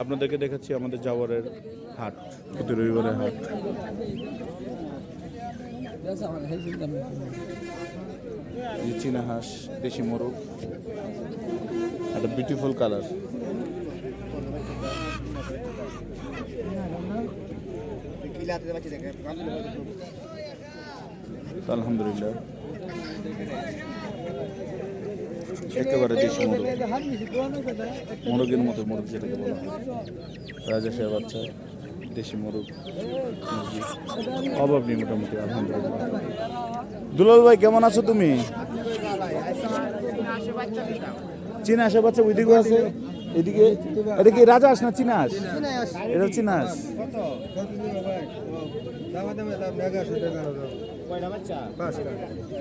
আপনাদেরকে দেখাচ্ছি আমাদের জাওয়ারের হাট, প্রতি রবিবারের হাট। চীনা হাঁস, দেশি মোরগ, একটা বিউটিফুল কালার আলহামদুলিল্লাহ। একেবারে দেশি মোরগ। মোরগের মতো মোরগ যেটাকে বলা হয়। রাজাশের বাচ্চা দেশি মোরগ। মুরগি অভাব নেই মোটামুটি আলহামদুলিল্লাহ। দুলাল ভাই কেমন আছো তুমি? চীনা আসে বাচ্চা ওইদিকে আছে? এদিকে? এটা কি রাজা আস না চীনা আস এটা চীনা আস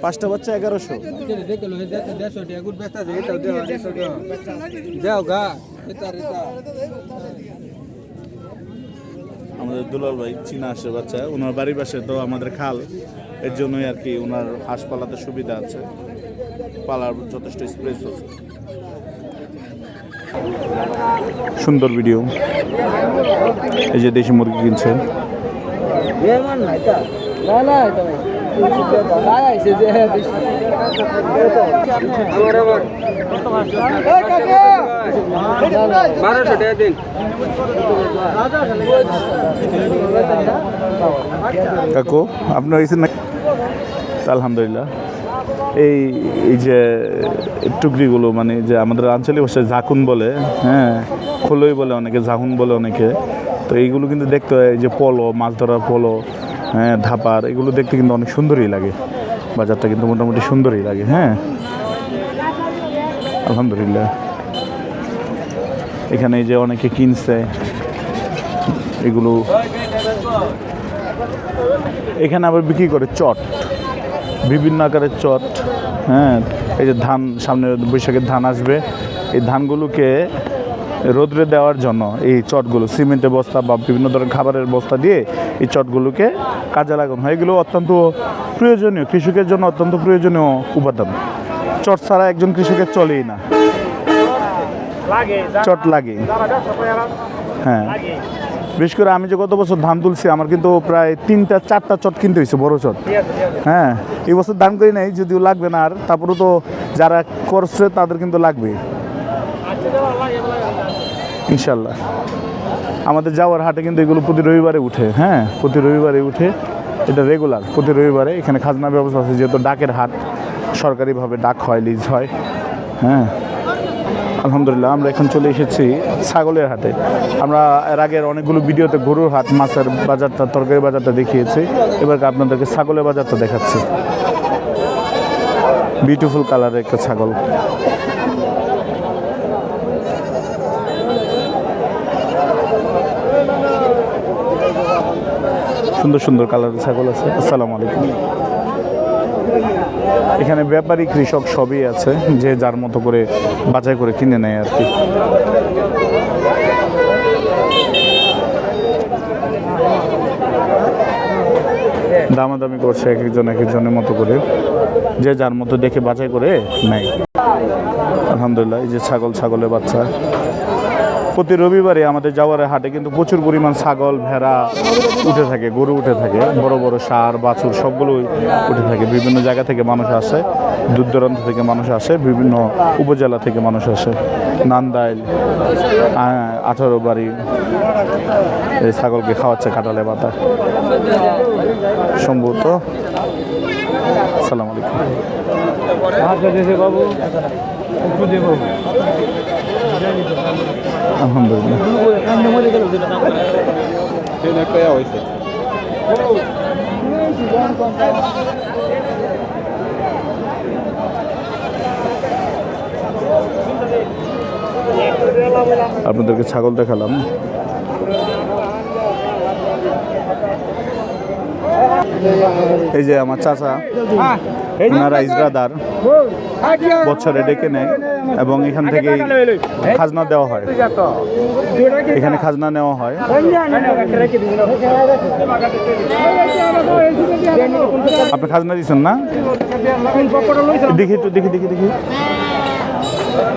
পাঁচটা বাচ্চা এগারোশো। আমাদের দুলাল ভাই চীনা আসে বাচ্চা ওনার বাড়ির পাশে তো আমাদের খাল। এর জন্যই আর কি ওনার হাঁস পালাতে সুবিধা আছে। পালার যথেষ্ট স্পেস আছে। সুন্দর ভিডিও। এই যে দেশি মুরগি কিনছেন। এমন না এটা এটা বারোশো টাকা দিন কাকু আপনার হয়েছে না আলহামদুলিল্লাহ। এই এই যে টুকরিগুলো মানে যে আমাদের আঞ্চলিক ভাষায় ঝাকুন বলে হ্যাঁ খোলই বলে অনেকে ঝাকুন বলে অনেকে তো এইগুলো কিন্তু দেখতে হয় যে পলো, মাছ ধরার পলো হ্যাঁ ধাপার, এগুলো দেখতে কিন্তু অনেক সুন্দরই লাগে। বাজারটা কিন্তু মোটামুটি সুন্দরই লাগে হ্যাঁ। আলহামদুলিল্লাহ। এখানে যে অনেকে কিনছে, এগুলো। এখানে আবার বিক্রি করে চট, বিভিন্ন আকারের চট হ্যাঁ। এই যে ধান, সামনে বৈশাখের ধান আসবে। এই ধানগুলোকে রোদ্রে দেওয়ার জন্য এই চটগুলো সিমেন্টের বস্তা বা বিভিন্ন ধরনের খাবারের বস্তা দিয়ে এই চটগুলোকে কাজে লাগানো হয়। এগুলো অত্যন্ত প্রয়োজনীয় কৃষকের জন্য অত্যন্ত প্রয়োজনীয় উপাদান। চট ছাড়া একজন কৃষকের চলেই না। চট লাগে। হ্যাঁ। বিশেষ করে আমি যে গত বছর ধান তুলছি আমার কিন্তু প্রায় তিনটা চারটা চট কিনতে হয়েছে বড় চট। হ্যাঁ এই বছর ধান করি নাই যদিও লাগবে না আর তারপরে তো যারা করছে তাদের কিন্তু লাগবে ইনশাল্লাহ। আমাদের যাওয়ার হাটে কিন্তু এগুলো প্রতি রবিবারে উঠে হ্যাঁ? প্রতি রবিবারে উঠে, এটা রেগুলার প্রতি রবিবারে এখানে খাজনা ব্যবস্থা আছে, যেহেতু ডাকের হাট, সরকারিভাবে ডাক হয় লিজ হয় হ্যাঁ? আলহামদুলিল্লাহ, আমরা এখন চলে এসেছি ছাগলের হাটে। আমরা এর আগের অনেকগুলো ভিডিওতে গরুর হাট, মাছের বাজারটা তরকারি বাজারটা দেখিয়েছি। এবার আপনাদেরকে ছাগলের বাজারটা দেখাচ্ছি। বিউটিফুল কালারের একটা ছাগল। সুন্দর সুন্দর কালারের ছাগল আছে। আসসালামু আলাইকুম। এখানে ব্যাপারী কৃষক সবই আছে, যে যার মতো করে বাছাই করে কিনে নেয় আর কি। দামাদামি করছে এক একজন এক একজনের মতো করে, যে যার মতো দেখে বাছাই করে নেয়। আলহামদুলিল্লাহ, এই যে ছাগল, ছাগলের বাচ্চা। প্রতি রবিবারে আমাদের যাওয়ার হাটে কিন্তু প্রচুর পরিমাণ ছাগল, ভেড়া উঠে থাকে, গরু উঠে থাকে, বড় বড় সার বাছুর সবগুলোই উঠে থাকে। বিভিন্ন জায়গা থেকে মানুষ আসে দূর দূরান্ত থেকে মানুষ আসে, বিভিন্ন উপজেলা থেকে মানুষ আসে। নান্দাইল আঠারো বাড়ি এই ছাগলকে খাওয়াচ্ছে কাটালে পাতা। সম্ভবত, সালাম আলাইকুম। বাবু, একটু দেবো। আলহামদুলিল্লাহ। আপনাদেরকে ছাগল দেখালাম। এই যে আমার চাচা, ওনারা ইজরাদার, বছরে ডেকে নেয় এবং এখান থেকেই খাজনা দেওয়া হয়। এখানে খাজনা নেওয়া হয়। আপনি খাজনা দিচ্ছেন না? দেখি একটু, দেখি দেখি দেখি।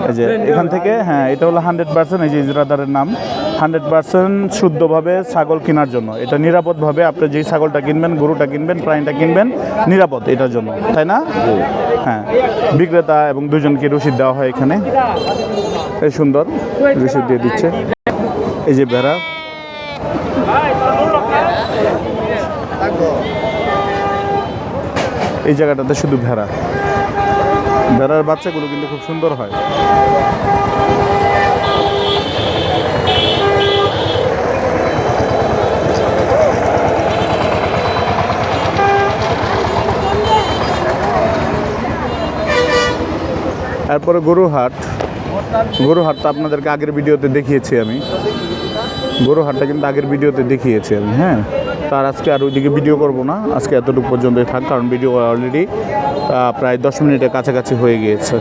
এই যে এখান থেকে হ্যাঁ এটা হলো হান্ড্রেড পার্সেন্ট এই যে ইজরাদারের নাম। হান্ড্রেড পার্সেন্ট শুদ্ধভাবে ছাগল কেনার জন্য। এটা নিরাপদভাবে আপনি যেই ছাগলটা কিনবেন গরুটা কিনবেন প্রাণীটা কিনবেন নিরাপদ এটার জন্য তাই না? হ্যাঁ বিক্রেতা এবং দুজনকে রসিদ দেওয়া হয় এখানে। এই সুন্দর রসিদ দিয়ে দিচ্ছে। এই যে ভেড়া। এই জায়গাটাতে শুধু ভেড়া। ভেড়ার বাচ্চাগুলো কিন্তু খুব সুন্দর হয়। তারপরে গরু হাট গরু হাটটা আপনাদেরকে আগের ভিডিওতে দেখিয়েছি আমি। গরু হাটটা কিন্তু আগের ভিডিওতে দেখিয়েছি আমি হ্যাঁ? তার আজকে আর ওইদিকে ভিডিও করব না। আজকে এতটুকু পর্যন্তই থাক, কারণ ভিডিও অলরেডি প্রায় দশ মিনিটের কাছাকাছি হয়ে গিয়েছে।